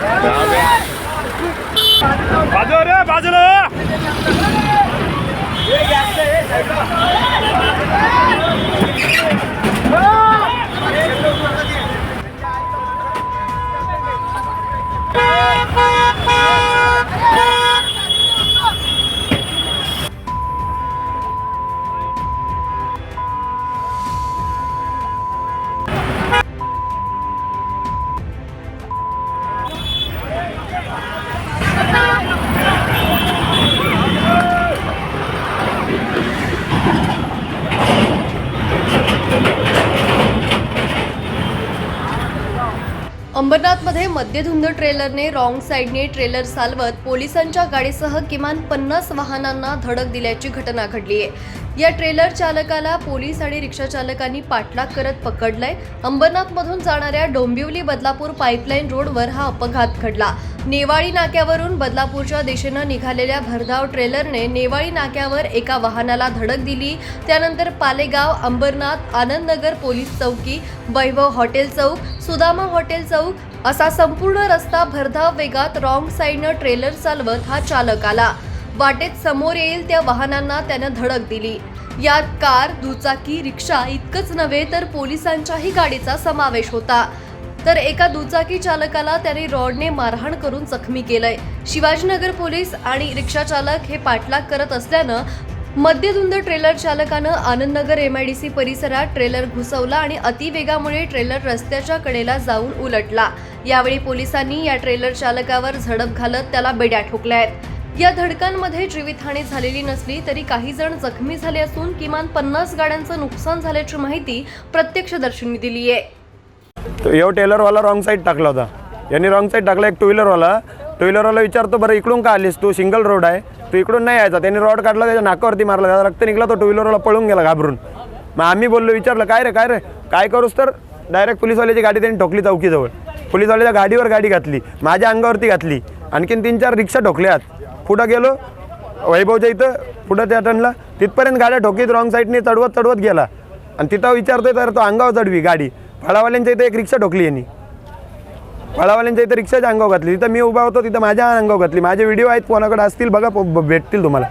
네. 맞아라 맞아라. अंबरनाथमध्ये मद्यधुंद ट्रेलरने रॉंग साईडने ट्रेलर चालवत पोलिसांच्या गाडीसह किमान पन्नास वाहनांना धडक दिल्याची घटना घडली आहे. या ट्रेलर चालकाला पोलीस आणि रिक्षा चालकांनी पाठलाग करत पकडलंय. अंबरनाथमधून जाणाऱ्या डोंबिवली बदलापूर पाईपलाईन रोडवर हा अपघात घडला. नेवाळी नाक्यावरून बदलापूरच्या दिशेनं निघालेल्या भरधाव ट्रेलरने नेवाळी नाक्यावर एका वाहनाला धडक दिली. त्यानंतर पालेगाव अंबरनाथ आनंदनगर पोलीस चौकी वैभव हॉटेल चौक सुदामा हॉटेल चौक असा संपूर्ण रस्ता भरधाव वेगात रॉंग साईडनं ट्रेलर चालवत हा चालक आला. वाटेत समोर येईल त्या वाहनांना त्यानं धडक दिली. यात कार दुचाकी रिक्षा इतकंच नव्हे तर पोलिसांच्याही गाडीचा समावेश होता. तर एका दुचाकी चालकाला त्याने रॉडने मारहाण करून जखमी केलंय. शिवाजीनगर पोलीस आणि रिक्षा चालक हे पाठलाग करत असल्यानं मद्यधुंद ट्रेलर चालकानं आनंदनगर एमआयडीसी परिसरात ट्रेलर घुसवला आणि अतिवेगामुळे ट्रेलर रस्त्याच्या कडेला जाऊन उलटला. यावेळी पोलिसांनी या ट्रेलर चालकावर झडप घालत त्याला बेड्या ठोकल्या आहेत. या धडकांमध्ये जीवितहानी झालेली नसली तरी काही जण जखमी झाले असून किमान पन्नास गाड्यांचं नुकसान झाल्याची माहिती प्रत्यक्षदर्शींनी दिली आहे यो टेलरवाला रॉंग साईड टाकला होता. यांनी रॉंग साईड टाकला एक टू व्हीलरवाला. टू व्हीलरवाला विचारतो बरं इकडून का आलीस? तू सिंगल रोड आहे. तू इकडून नाही यायचा. त्यांनी रॉड काढला त्याच्या नाकावरती मारला. त्याचा रक्त निघला तो टू व्हीलरवाला पळून गेला घाबरून. मग आम्ही बोललो विचारलं काय रे काय रे? काय करूस तर? डायरेक्ट पुलिसवाल्याची गाडी त्यांनी ठोकली चौकीजवळ. पोलीसवाल्याच्या गाडीवर गाडी घातली. माझ्या अंगावरती घातली. आणखीन तीन चार रिक्षा ठोकल्यात पुढं गेलो. वैभवच्या इथं पुढं त्या टनला. तिथपर्यंत गाड्या ठोकीत रॉंग साईडने चढवत चढवत गेला. आणि तिथं विचारतोय तर तो अंगावर चढवी गाडी. फळावाल्यांच्या इथं एक रिक्षा ठोकली यांनी. फळावाल्यांच्या इथं रिक्षाच्या अंगावर घातली. तिथं मी उभा होतो तिथं माझ्या अंगावर घातली. माझे व्हिडिओ आहेत कोणाकडे असतील बघा भेटतील तुम्हाला.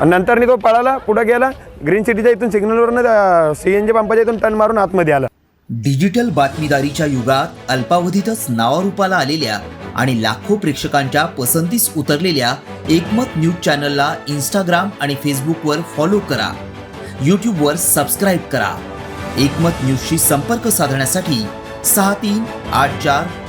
आणि नंतरनी तो पळाला पुढं गेला ग्रीन सिटीच्या इथून सिग्नलवरनं सी एन जी पंपाच्या इथून टन मारून आतमध्ये आला. डिजिटल बातमीदारीच्या युगात अल्पावधीतच नावारूपाला आलेल्या आणि लाखो प्रेक्षकांच्या पसंतीस उतरलेल्या एकमत न्यूज चॅनलला इंस्टाग्राम आणि फेसबुकवर फॉलो करा. यूट्यूबवर सबस्क्राईब करा. एकमत न्यूजशी संपर्क साधण्यासाठी सहा तीन आठ चार